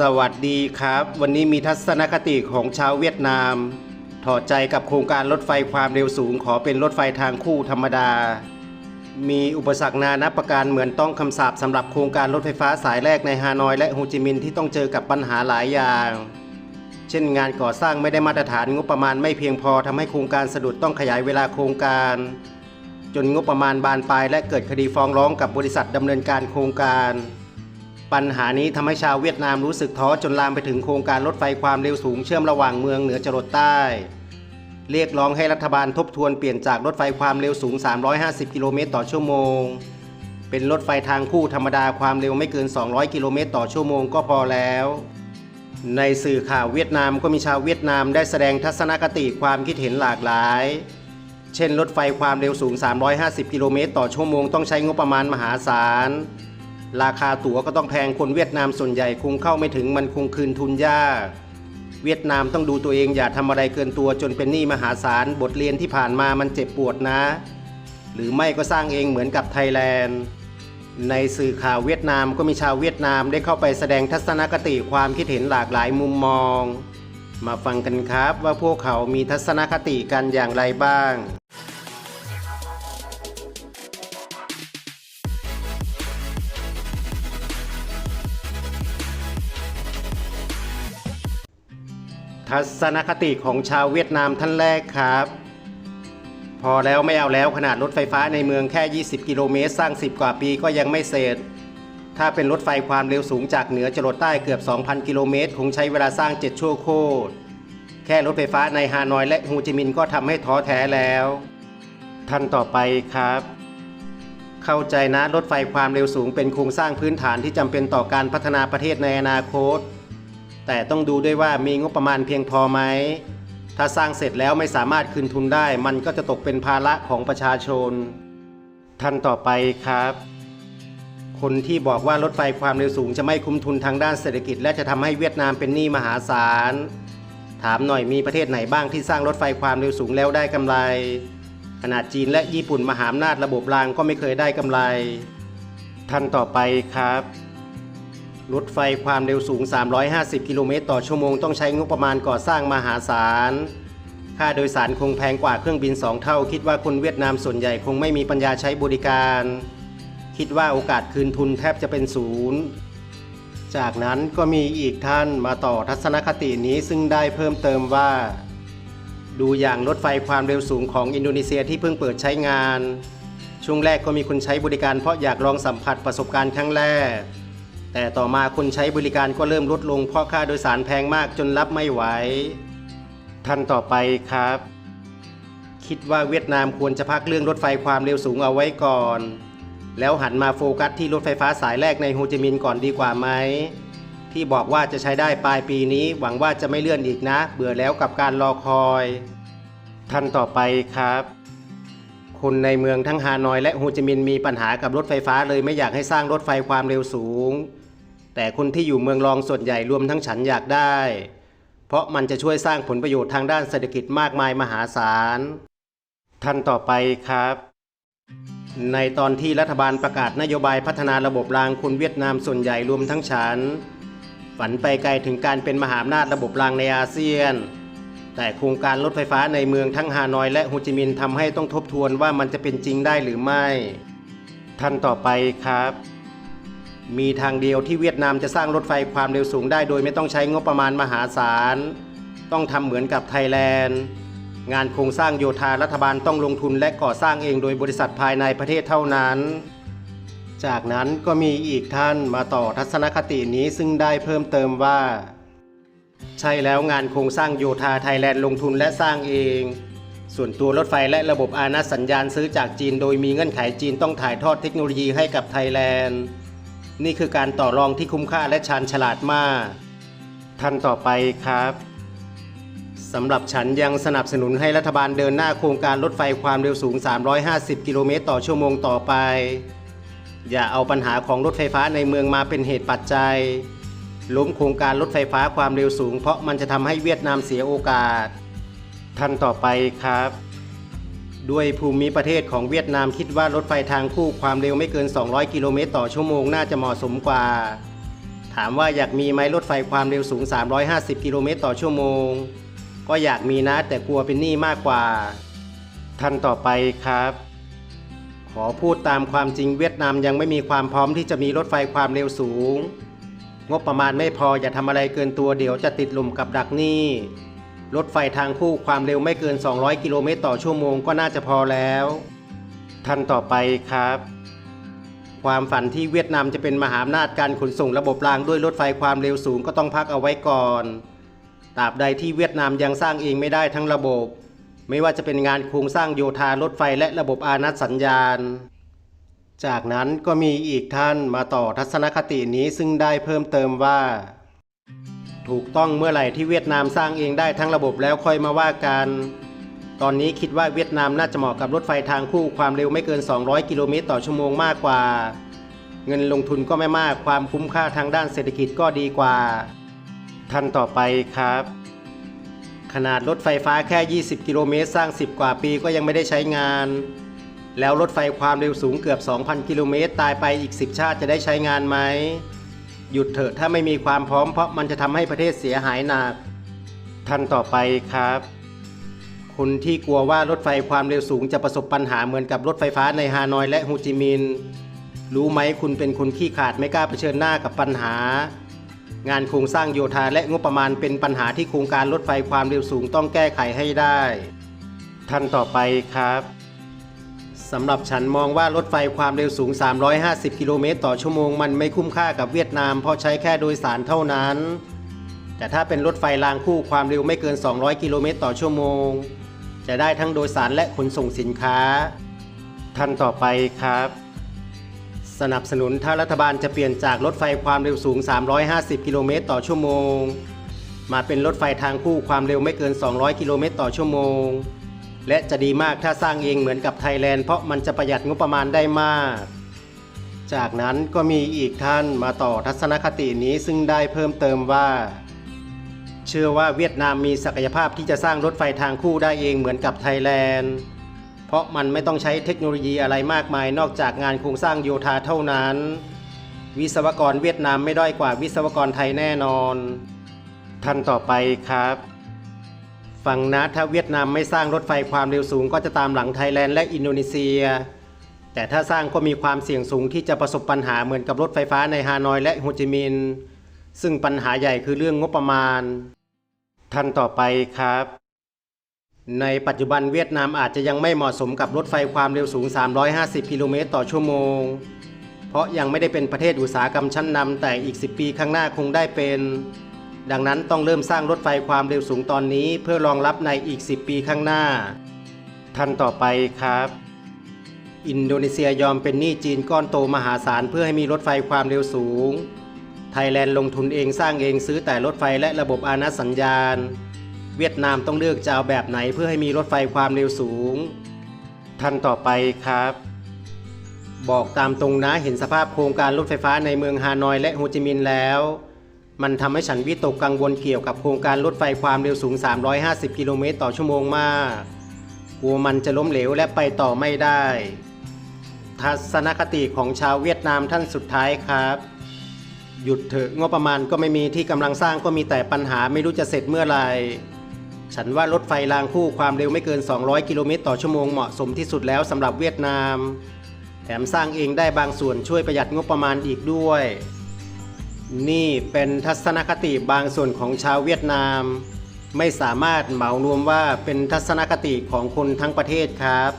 สวัสดีครับ วันนี้มีทัศนคติของชาวเวียดนาม ถอดใจกับโครงการรถไฟความเร็วสูงขอเป็นรถไฟทางคู่ธรรมดา มีอุปสรรคนานับประการเหมือนต้องคำสาปสำหรับโครงการรถไฟฟ้าสายแรกในฮานอย และโฮจิมินห์ที่ต้องเจอกับปัญหาหลายอย่าง เช่นงานก่อสร้างไม่ได้มาตรฐานงบประมาณไม่เพียงพอทำให้โครงการสะดุดต้องขยายเวลาโครงการ จนงบประมาณบานปลายและเกิดคดีฟ้องร้องกับบริษัทดำเนินการโครงการ ปัญหานี้ทำให้ชาวเวียดนามรู้สึกท้อจนลามไปถึงโครงการรถไฟความเร็วสูงเชื่อมระหว่างเมืองเหนือจรดใต้ เรียกร้องให้รัฐบาลทบทวนเปลี่ยนจากรถไฟความเร็วสูง 350 กิโลเมตรต่อชั่วโมง เป็นรถไฟทางคู่ธรรมดาความเร็วไม่เกิน 200 กิโลเมตรต่อชั่วโมงก็พอแล้วในสื่อข่าวเวียดนามก็มีชาวเวียดนามได้แสดงทัศนคติความคิดเห็นหลากหลาย เช่นรถไฟความเร็วสูง 350 กิโลเมตรต่อชั่วโมงต้องใช้งบประมาณมหาศาล ราคาตั๋วก็ต้องแพงคนเวียดนามส่วนใหญ่คงเข้าไม่ถึงมันคงคืนทุนยากเวียดนามต้องดูตัวเองอย่าทำอะไรเกินตัวจนเป็นหนี้มหาศาลบทเรียนที่ผ่านมามันเจ็บปวดนะ หรือไม่ก็สร้างเองเหมือนกับไทยแลนด์ในสื่อข่าวเวียดนามก็มีชาวเวียดนามได้เข้าไปแสดงทัศนคติความคิดเห็นหลากหลายมุมมอง มาฟังกันครับว่าพวกเขามีทัศนคติกันอย่างไรบ้าง ทัศนคติของชาวเวียดนามท่านแรกครับ พอแล้วไม่เอาแล้วขนาดรถไฟฟ้าในเมืองแค่ 20 กิโลเมตร สร้าง 10 กว่าปีก็ยังไม่เสร็จ ถ้าเป็นรถไฟความเร็วสูงจากเหนือจรดใต้เกือบ 2,000 กิโลเมตร คงใช้เวลาสร้าง 7 ชั่วโคตร แค่รถไฟฟ้าในฮานอยและโฮจิมินห์ก็ทำให้ท้อแท้แล้ว ท่านต่อไปครับเข้าใจนะรถไฟความเร็วสูงเป็นโครงสร้างพื้นฐานที่จำเป็นต่อการพัฒนาประเทศในอนาคต แต่ต้องดูด้วยว่ามีงบประมาณเพียงพอไหม ถ้าสร้างเสร็จแล้วไม่สามารถคืนทุนได้ มันก็จะตกเป็นภาระของประชาชน ท่านต่อไปครับ คนที่บอกว่ารถไฟความเร็วสูงจะไม่คุ้มทุนทางด้านเศรษฐกิจ และจะทำให้เวียดนามเป็นหนี้มหาศาล ถามหน่อยมีประเทศไหนบ้างที่สร้างรถไฟความเร็วสูงแล้วได้กำไร ขนาดจีนและญี่ปุ่นมหาอำนาจระบบรางก็ไม่เคยได้กำไร ท่านต่อไปครับ รถไฟความเร็วสูง 350 กิโลเมตรต่อชั่วโมงต้องใช้งบประมาณก่อสร้างมหาศาล ค่าโดยสารคงแพงกว่าเครื่องบินสองเท่า คิดว่าคนเวียดนามส่วนใหญ่คงไม่มีปัญญาใช้บริการ คิดว่าโอกาสคืนทุนแทบจะเป็นศูนย์ จากนั้นก็มีอีกท่านมาต่อทัศนคตินี้ซึ่งได้เพิ่มเติมว่า ดูอย่างรถไฟความเร็วสูงของอินโดนีเซียที่เพิ่งเปิดใช้งาน ช่วงแรกก็มีคนใช้บริการเพราะอยากลองสัมผัสประสบการณ์ครั้งแรก แต่ต่อมาคนใช้บริการก็เริ่มลดลงเพราะค่าโดยสารแพงมากจนรับไม่ไหวท่านต่อไปครับ คิดว่าเวียดนามควรจะพักเรื่องรถไฟความเร็วสูงเอาไว้ก่อน แล้วหันมาโฟกัสที่รถไฟฟ้าสายแรกในโฮจิมินห์ก่อนดีกว่าไหมที่บอกว่าจะใช้ได้ปลายปีนี้หวังว่าจะไม่เลื่อนอีกนะ เบื่อแล้วกับการรอคอย ท่านต่อไปครับ คนในเมืองทั้งฮานอยและโฮจิมินห์มีปัญหากับรถไฟฟ้าเลยไม่อยากให้สร้างรถไฟความเร็วสูง แต่คนที่อยู่เมืองรองส่วนใหญ่รวมทั้งฉันอยากได้ เพราะมันจะช่วยสร้างผลประโยชน์ทางด้านเศรษฐกิจมากมายมหาศาล ท่านต่อไปครับ ในตอนที่รัฐบาลประกาศนโยบายพัฒนาระบบรางคนเวียดนามส่วนใหญ่รวมทั้งฉัน ฝันไปไกลถึงการเป็นมหาอำนาจระบบรางในอาเซียน แต่โครงการรถไฟฟ้าในเมืองทั้งฮานอยและโฮจิมินห์ทำให้ต้องทบทวนว่ามันจะเป็นจริงได้หรือไม่ ท่านต่อไปครับ มีทางเดียวที่เวียดนามจะสร้างรถไฟความเร็วสูงได้ โดยไม่ต้องใช้งบประมาณมหาศาล ต้องทำเหมือนกับไทยแลนด์ งานโครงสร้างโยธารัฐบาลต้องลงทุนและก่อสร้างเองโดยบริษัทภายในประเทศเท่านั้น จากนั้นก็มีอีกท่านมาต่อทัศนคตินี้ซึ่งได้เพิ่มเติมว่า ใช่แล้วงานโครงสร้างโยธาไทยแลนด์ลงทุนและสร้างเองส่วนตัวรถไฟและระบบอาณาสัญญาณซื้อจากจีน โดยมีเงื่อนไขจีนต้องถ่ายทอดเทคโนโลยีให้กับไทยแลนด์ นี่คือการต่อรองที่คุ้มค่าและชาญฉลาดมากท่านต่อไปครับสำหรับฉันยังสนับสนุนให้รัฐบาลเดินหน้าโครงการรถไฟความเร็วสูง 350 กิโลเมตรต่อชั่วโมงต่อไป อย่าเอาปัญหาของรถไฟฟ้าในเมืองมาเป็นเหตุปัจจัย ล้มโครงการรถไฟฟ้าความเร็วสูง เพราะมันจะทำให้เวียดนามเสียโอกาส ท่านต่อไปครับ ด้วยภูมิประเทศของเวียดนามคิดว่ารถไฟทางคู่ความเร็วไม่เกิน 200 กิโลเมตรต่อชั่วโมงน่าจะเหมาะสมกว่า ถามว่าอยากมีไหมรถไฟความเร็วสูง 350 กิโลเมตรต่อชั่วโมง ก็อยากมีนะแต่กลัวเป็นหนี้มากกว่า ท่านต่อไปครับ ขอพูดตามความจริงเวียดนามยังไม่มีความพร้อมที่จะมีรถไฟความเร็วสูง งบประมาณไม่พออย่าทำอะไรเกินตัวเดี๋ยวจะติดลุมกับดักหนี้ รถไฟทางคู่ความเร็วไม่เกิน 200 กิโลเมตรต่อชั่วโมงก็น่าจะพอแล้ว ท่านต่อไปครับ ความฝันที่เวียดนามจะเป็นมหาอำนาจการขนส่งระบบรางด้วยรถไฟความเร็วสูงก็ต้องพักเอาไว้ก่อนตราบใดที่เวียดนามยังสร้างเองไม่ได้ทั้งระบบ ไม่ว่าจะเป็นงานโครงสร้างโยธารถไฟและระบบอานัตสัญญาณ จากนั้นก็มีอีกท่านมาต่อทัศนคตินี้ซึ่งได้เพิ่มเติมว่า ถูกต้องเมื่อไหร่ที่เวียดนามสร้างเองได้ทั้งระบบแล้วค่อยมาว่ากัน ตอนนี้คิดว่าเวียดนามน่าจะเหมาะกับรถไฟทางคู่ความเร็วไม่เกิน 200 กิโลเมตรต่อชั่วโมงมากกว่า เงินลงทุนก็ไม่มากความคุ้มค่าทางด้านเศรษฐกิจก็ดีกว่า ท่านต่อไปครับ ขนาดรถไฟฟ้าแค่ 20 กิโลเมตรสร้าง 10 กว่าปีก็ยังไม่ได้ใช้งาน แล้วรถไฟความเร็วสูงเกือบ 2,000 กิโลเมตรตายไปอีก 10 ชาติจะได้ใช้งานไหม หยุดเถอะถ้าไม่มีความพร้อมเพราะมันจะทำให้ประเทศเสียหายหนักท่านต่อไปครับคุณที่กลัวว่ารถไฟความเร็วสูงจะประสบปัญหาเหมือนกับรถไฟฟ้าในฮานอยและโฮจิมินห์รู้ไหมคุณเป็นคนขี้ขาดไม่กล้าเผชิญหน้ากับปัญหา งานโครงสร้างโยธาและงบประมาณเป็นปัญหาที่โครงการรถไฟความเร็วสูงต้องแก้ไขให้ได้ ท่านต่อไปครับ สำหรับฉันมองว่ารถไฟความเร็วสูง 350 กิโลเมตรต่อชั่วโมงมันไม่คุ้มค่ากับเวียดนาม เพราะใช้แค่โดยสารเท่านั้น แต่ถ้าเป็นรถไฟรางคู่ความเร็วไม่เกิน 200 กิโลเมตรต่อชั่วโมง จะได้ทั้งโดยสารและขนส่งสินค้า ท่านต่อไปครับ สนับสนุนถ้ารัฐบาลจะเปลี่ยนจากรถไฟความเร็วสูง 350 กิโลเมตรต่อชั่วโมง มาเป็นรถไฟทางคู่ความเร็วไม่เกิน 200 กิโลเมตรต่อชั่วโมง และจะดีมากถ้าสร้างเองเหมือนกับไทยแลนด์ เพราะมันจะประหยัดงบประมาณได้มาก จากนั้นก็มีอีกท่านมาต่อทัศนคตินี้ซึ่งได้เพิ่มเติมว่า เชื่อว่าเวียดนามมีศักยภาพที่จะสร้างรถไฟทางคู่ได้เองเหมือนกับไทยแลนด์ เพราะมันไม่ต้องใช้เทคโนโลยีอะไรมากมายนอกจากงานโครงสร้างโยธาเท่านั้น วิศวกรเวียดนามไม่ด้อยกว่าวิศวกรไทยแน่นอนท่านต่อไปครับ ฟังนะถ้าเวียดนามไม่สร้างรถไฟความเร็วสูงก็จะตามหลังไทยแลนด์และอินโดนีเซีย แต่ถ้าสร้างก็มีความเสี่ยงสูงที่จะประสบปัญหาเหมือนกับรถไฟฟ้าในฮานอยและโฮจิมินห์ซึ่งปัญหาใหญ่คือเรื่องงบประมาณ ท่านต่อไปครับ ในปัจจุบันเวียดนามอาจจะยังไม่เหมาะสมกับรถไฟความเร็วสูง 350 กิโลเมตรต่อชั่วโมง เพราะยังไม่ได้เป็นประเทศอุตสาหกรรมชั้นนำแต่อีก 10 ปีข้างหน้าคงได้เป็น ดังนั้นต้องเริ่มสร้างรถไฟความเร็วสูงตอนนี้เพื่อรองรับในอีก 10 ปีข้างหน้าท่านต่อไปครับ อินโดนีเซียยอมเป็นหนี้จีนก้อนโตมหาศาลเพื่อให้มีรถไฟความเร็วสูง ไทยแลนด์ลงทุนเองสร้างเองซื้อแต่รถไฟและระบบอานัสัญญาณ เวียดนามต้องเลือกจะเอาแบบไหนเพื่อให้มีรถไฟความเร็วสูงท่านต่อไปครับบอกตามตรงนะเห็นสภาพโครงการรถไฟฟ้าในเมืองฮานอยและโฮจิมินห์แล้ว มันทำให้ฉันวิตกกังวลเกี่ยวกับโครงการรถไฟความเร็วสูง 350 กิโลเมตรต่อชั่วโมงมากกลัวมันจะล้มเหลวและไปต่อไม่ได้ ทัศนคติของชาวเวียดนามท่านสุดท้ายครับ หยุดเถอะงบประมาณก็ไม่มีที่กำลังสร้างก็มีแต่ปัญหาไม่รู้จะเสร็จเมื่อไหร่ฉันว่ารถไฟรางคู่ความเร็วไม่เกิน 200 กิโลเมตรต่อชั่วโมงเหมาะสมที่สุดแล้วสำหรับเวียดนาม แถมสร้างเองได้บางส่วนช่วยประหยัดงบประมาณอีกด้วย นี่เป็นทัศนคติบางส่วนของชาวเวียดนาม ไม่สามารถเหมารวมว่าเป็นทัศนคติของคนทั้งประเทศครับ